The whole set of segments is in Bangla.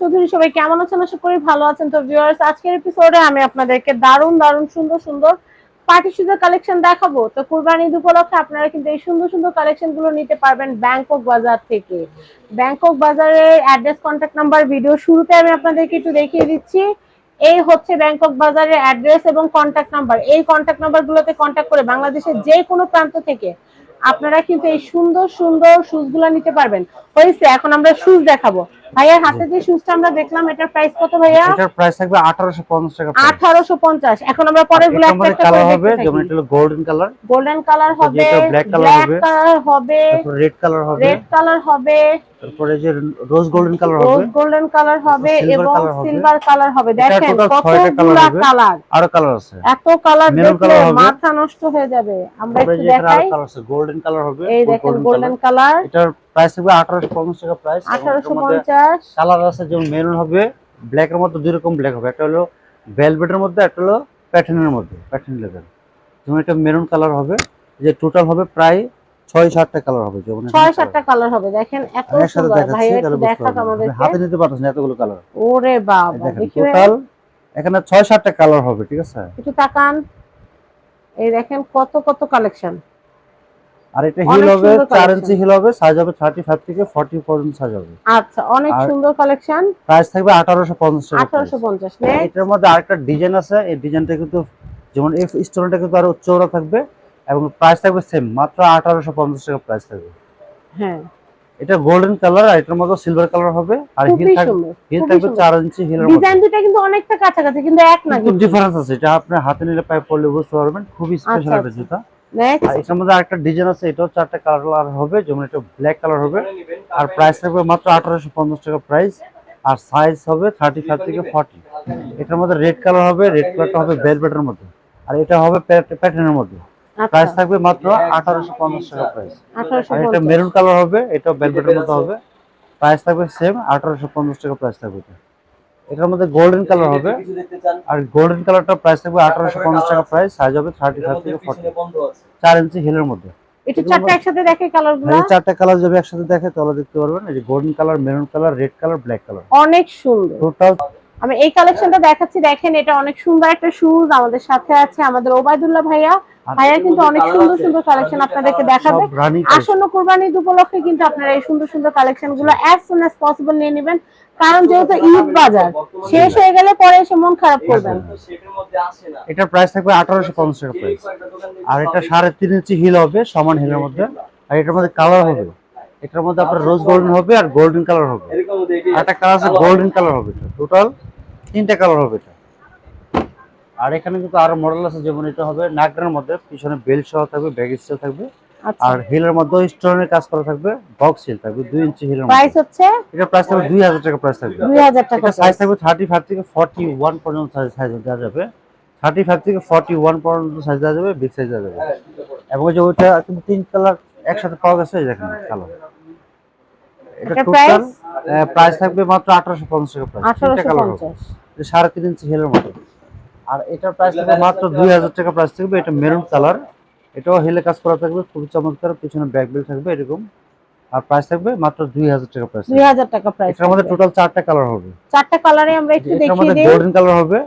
চৌধুরী, সবাই কেমন আছেন? আছেন। তো আজকের আমি আপনাদেরকে সুন্দর সুন্দর কালেকশন দেখাবো। তো উপলক্ষে আপনারা কিন্তু এই সুন্দর সুন্দর কালেকশনগুলো নিতে পারবেন ব্যাংকক বাজার থেকে। ব্যাংকক বাজারের অ্যাড্রেস কন্ট্যাক্ট নাম্বার ভিডিও শুরুতে আমি আপনাদেরকে একটু দেখিয়ে দিচ্ছি। এই হচ্ছে ব্যাংকক বাজারের অ্যাড্রেস এবং কন্ট্যাক্ট নাম্বার এই কন্ট্যাক্ট নাম্বার গুলোতে কন্ট্যাক্ট করে বাংলাদেশের যে কোনো প্রান্ত থেকে আপনারা কিন্তু এই সুন্দর সুন্দর শুজগুলা নিতে পারবেন। হয়েছে এখন আমরা শুজ দেখাবো। ভাইয়ার হাতে যে শুজটা আমরা দেখলাম এটার প্রাইস কত ভাইয়া? এটার প্রাইস থাকবে 1850 টাকা আঠারোশো পঞ্চাশ। এখন আমরা পরেরগুলো একটা একটা কালার হবে যেমন এটা হলো গোল্ডেন কালার গোল্ডেন কালার হবে color ব্ল্যাক কালার হবে তারপর রেড কালার হবে। রেড কালার হবে তারপরে যে rose golden colour rose golden colour হবে এবং সিলভার কালার হবে। এটা দেখেন কতগুলা কালার আরও কালার আছে। এত কালার দেখলে মাথা নষ্ট হয়ে যাবে। আমরা একটু দেখাই। কালার আছে গোল্ডেন কালার হবে এই দেখেন গোল্ডেন কালার এটার প্রাইস থাকবে 1850 টাকা প্রাইস আঠারোশো পঞ্চাশ। কালার আছে যেমন মেরুন হবে ব্ল্যাক এর মধ্যে দুই রকম ব্ল্যাক হবে। একটা হলো ভেলভেটের মধ্যে একটা হলো প্যাটার্নের মধ্যে প্যাটার্ন লেদার যেমন এটা মেরুন কালার হবে যে টোটাল হবে প্রায় ছয় সাতটা কালার হবে যেমন ছয়। সাতটা কালার হবে। দেখেন এত সুন্দর। ভাই বুঝতে দেখাত আমাদেরকে। হাতে নিতে পারতেছেন এতগুলো কালার ওরে বাবা টোটাল এখানে ছয় সাতটা কালার হবে ঠিক আছে? একটু তাকান। এই দেখেন কত কত কালেকশন আর এটা অনেক হিল হবে সুন্দর ইঞ্চি হিল হবে সাইজ হবে থার্টি ফাইভ থেকে ফর্টি পর্যন্ত সাইজ হবে। আচ্ছা অনেক সুন্দর কালেকশন প্রাইস থাকবে আঠারোশো পঞ্চাশ টাকা আঠারোশো price। এটার মধ্যে আরেকটা ডিজাইন আছে এই ডিজাইনটা কিন্তু যেমন এই স্টোনটা কিন্তু আরও চৌড়া থাকবে এবং প্রাইস থাকবে সেম মাত্র আঠারোশো পঞ্চাশ টাকা প্রাইস থাকবে। হ্যাঁ। এটা গোল্ডেন কালার আর এটার মধ্যে সিলভার কালার হবে আর হিল খুবই থাকবে হিল থাকবে সুন্দর। চার ইঞ্চি হিলের ডিজাইন দুটা কিন্তু অনেকটা কাছাকাছি কিন্তু এক না কিন্তু ডিফারেন্স আছে এটা আপনার হাতে নিলে পায়ে পড়লে বুঝতে পারবেন খুবই স্পেশাল আচ্ছা, একটা আচ্ছা। জুতা। আর এটার মধ্যে আরেকটা ডিজাইন আছে এটাও চারটা কালার হবে যেমন এটা ব্ল্যাক কালার হবে। আর প্রাইস থাকবে মাত্র আঠারোশো পঞ্চাশ টাকা প্রাইস আর সাইজ হবে থার্টি ফাইভ থেকে ফর্টি এটার মধ্যে রেড কালার হবে রেড কালারটা হবে বেলভেটের মধ্যে। আর এটা হবে প্যাটার্নের মধ্যে। প্রাইস থাকবে মাত্র আঠারোশো পঞ্চাশ টাকা প্রাইস আর এটা মেরুন কালার হবে এটা বেলভেটের মধ্যে হবে। প্রাইস থাকবে সেম আঠারোশো পঞ্চাশ টাকা প্রাইস থাকবে এটা। এটার মধ্যে গোল্ডেন কালার হবে। আর গোল্ডেন কালারটা প্রাইস থাকবে আঠারোশো পঞ্চাশ টাকা প্রাইস সাইজ হবে থার্টি ফাইভ থেকে ফর্টি চার ইঞ্চি হিলের মধ্যে। চারটা একসাথে দেখে কালার এই চারটা কালার যদি একসাথে দেখে তাহলে দেখতে পারবেন। এই যে golden colour maroon colour red colour black colour অনেক সুন্দর। টোটাল আমি এই কালেকশনটা দেখাচ্ছি। দেখেন এটা অনেক সুন্দর একটা শুজ আমাদের সাথে আছে। আমাদের ওবায়দুল্লাহ ভাইয়া ভাইয়া কিন্তু অনেক সুন্দর সুন্দর কালেকশন আপনাদেরকে দেখাবে। আসন্ন কোরবানি ঈদ উপলক্ষে কিন্তু আপনারা এই সুন্দর সুন্দর কালেকশনগুলো অ্যাজ সুন অ্যাজ পসিবল নিয়ে নেবেন। কারণ যেহেতু ঈদ বাজার শেষ হয়ে গেলে পরে এসে মন খারাপ করবেন। এটার প্রাইস থাকবে আঠারোশো পঞ্চাশ টাকা প্রাইস আর এটা সাড়ে তিন ইঞ্চি হিল হবে সমান হিলের মধ্যে। আর এটার মধ্যে কালার হবে। এটার মধ্যে আপনার রোজ গোল্ডেন হবে আর গোল্ডেন কালার হবে। আর একটা কালার আছে গোল্ডেন কালার হবে টোটাল তিনটা কালার হবে এটা। আর এখানে কিন্তু আরও মডেল আছে যেমন এটা হবে নাগরার মধ্যে পিছনে বেল সহ থাকবে ব্যাগ স্টাইল থাকবে। আচ্ছা। আর হিলের মধ্যে স্টোনের কাজ করা থাকবে বক্স হিল থাকবে দুই ইঞ্চি হিলের প্রাইস হচ্ছে? এটা প্রাইস থাকবে দুই হাজার টাকা প্রাইস থাকবে। দুই হাজার টাকা সাইজ থাকবে থার্টি ফাইভ থেকে ফর্টি ওয়ান পর্যন্ত সাইজ সাইজ দেওয়া যাবে। থার্টি ফাইভ থেকে ফর্টি ওয়ান পর্যন্ত সাইজ দেওয়া যাবে বিগ সাইজ দেওয়া যাবে। এবং যে ওইটা কিন্তু তিন কালার একসাথে পাওয়া গেছে এই দেখেন কালার এটা টোটাল প্রাইস থাকবে মাত্র আঠারোশো পঞ্চাশ টাকা প্রাইস তিনটা আঠারোশো কালার হবে পঞ্চাশ। এটা সাড়ে তিন ইঞ্চি হিলের মতো আর এটার প্রাইস থাকবে মাত্র দুই হাজার টাকা প্রাইস থাকবে। এটা মেরুন কালার এটাও হেলে কাজ করা থাকবে খুবই চমৎকার। পিছনে ব্যাক বেল থাকবে এরকম। আর প্রাইস থাকবে মাত্র দুই হাজার টাকা প্রাইস দুই হাজার টাকা প্রাইস এটার মধ্যে টোটাল চারটা কালার হবে। চারটা কালারে আমরা একটু দেখিয়ে এটার দেখিয়ে মধ্যে গোল্ডেন কালার হবে।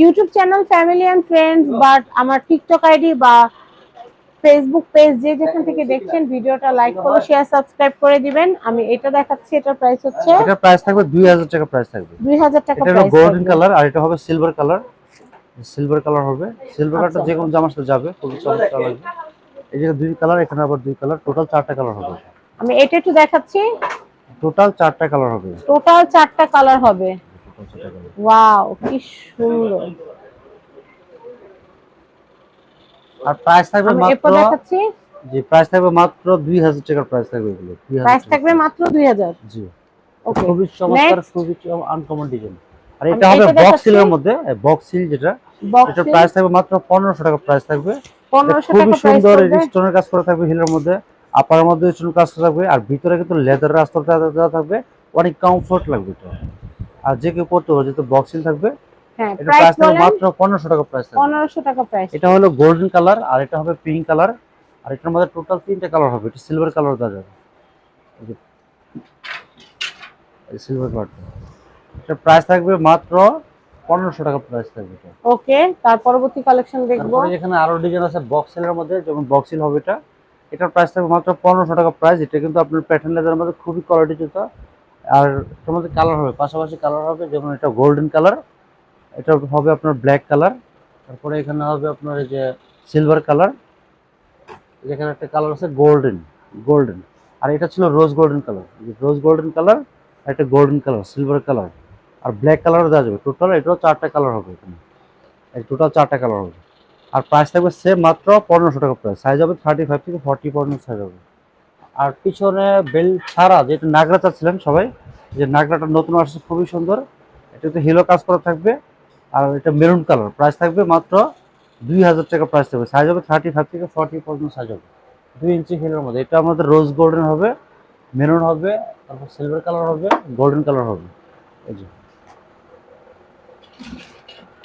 YouTube channel family and friends but আমার টিকটক আইডি বা ফেসবুক পেজ যে যেখান থেকে দেখছেন ভিডিওটা লাইক করে শেয়ার সাবস্ক্রাইব করে দিবেন। আমি এটা দেখাচ্ছি এটার প্রাইস হচ্ছে এটার প্রাইস থাকবে দুই হাজার টাকা প্রাইস থাকবে। দুই হাজার টাকা এটা হলো গোল্ডেন কালার আর এটা হবে সিলভার কালার সিলভার কালার হবে। সিলভার কালারটা। যে কোনো জামার সাথে যাবে খুবই চমৎকার লাগবে। এই যে দুই কালার এখানে আবার দুই কালার টোটাল চারটা কালার হবে। আমি এটা একটু দেখাচ্ছি। টোটাল চারটা কালার হবে। টোটাল চারটা কালার হবে। ওয়াও কি সুন্দর। আর প্রাইস থাকবে মাত্র দেখাচ্ছি। জি প্রাইস থাকবে মাত্র দুই হাজার টাকার প্রাইস থাকবে এগুলো। প্রাইস থাকবে মাত্র দুই হাজার। জি। ওকে খুবই চমৎকার. খুবই আনকমন ডিজাইন আর এটা হবে বক্স। সিলের মধ্যে বক্স সিল যেটা এটার প্রাইস থাকবে মাত্র পনেরোশো টাকা প্রাইস থাকবে। পনেরোশো খুবই টাকা প্রাইস সুন্দর স্টোনের কাজ করা থাকবে হিলের মধ্যে। আপার মধ্যে স্টোনের কাজ করা থাকবে আর ভিতরে কিন্তু লেদারের আস্তর দেওয়া থাকবে। অনেক কমফোর্ট লাগবে এটা। আর যে কেউ পড়তে পারবে যেহেতু বক্সিং থাকবে হ্যাঁ এটা প্রাইস মাত্র পনেরোশো টাকা প্রাইস টাকা এটা হলো গোল্ডেন কালার আর এটা হবে পিঙ্ক কালার আর এটার মধ্যে টোটাল তিনটে কালার হবে এটা সিলভার কালার দেওয়া যাবে। সিলভার কালারটা এটা প্রাইস থাকবে মাত্র টাকা প্রাইস থাকবে এটা। ওকে তার পরবর্তী কালেকশন দেখব। তারপরে এখানে আরও ডিজাইন আছে মধ্যে যেমন হবে এটা। এটার প্রাইস থাকবে মাত্র টাকা প্রাইস এটা কিন্তু আপনার প্যাটার্ন লেদারের মধ্যে খুবই কোয়ালিটি জুতা। আর এটার মধ্যে কালার হবে পাশাপাশি কালার হবে যেমন এটা গোল্ডেন কালার এটা হবে আপনার ব্ল্যাক কালার তারপরে এখানে হবে আপনার এই যে সিলভার কালার এখানে একটা কালার আছে গোল্ডেন গোল্ডেন আর এটা ছিল rose golden colour rose golden colour আর একটা গোল্ডেন কালার সিলভার কালার আর ব্ল্যাক কালারও দেওয়া যাবে টোটাল এটাও চারটা কালার হবে এখানে। টোটাল চারটা কালার হবে। আর প্রাইস থাকবে সেম মাত্র পনেরোশো টাকা প্রাইস সাইজ হবে থার্টি ফাইভ থেকে ফর্টি পর্যন্ত সাইজ হবে। আর পিছনে বেল্ট ছাড়া যেটা নাগরা চাচ্ছিলেন সবাই, যে নাগরাটা নতুন আসছে, খুবই সুন্দর। এটা তো হিলো কাজ করা থাকবে। আর এটা মেরুন কালার। প্রাইস থাকবে মাত্র দুই হাজার টাকা প্রাইস থাকবে। সাইজ হবে থার্টি ফাইভ থেকে ফর্টি পর্যন্ত সাইজ হবে। দুই ইঞ্চি হিলের মধ্যে। এটা আমাদের রোজ গোল্ডেন হবে মেরুন হবে তারপর সিলভার কালার হবে গোল্ডেন কালার হবে। এই যে।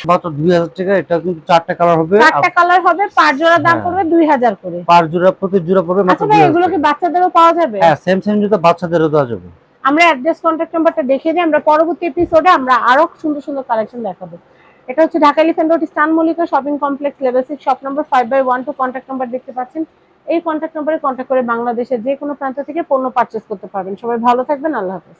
মাত্র দুই হাজার টাকা। এটা কিন্তু চারটা কালার হবে। চারটা কালার হবে পার জোড়া দাম হ্যাঁ। পড়বে দুই হাজার করে। পার জোড়া প্রতি জোড়া পড়বে মাত্র আচ্ছা ভাই 2000 এগুলো কি বাচ্চাদেরও পাওয়া যাবে? হ্যাঁ সেম সেম জুতো বাচ্চাদেরও দেওয়া যাবে। আমরা অ্যাড্রেস কন্ট্যাক্ট নাম্বারটা দেখে দিই, আমরা পরবর্তী এপিসোডে আমরা আরও সুন্দর সুন্দর কালেকশন দেখাবো। এটা হচ্ছে ঢাকা এলিফ্যান্ট রোড স্থান Mallika shopping complex level six shop number five by one two contact number দেখতে পাচ্ছেন। এই কন্ট্যাক্ট নাম্বারে কন্ট্যাক্ট করে বাংলাদেশের যে কোনো প্রান্ত থেকে পণ্য পারচেস করতে পারবেন। সবাই ভালো থাকবেন, আল্লাহ হাফেজ।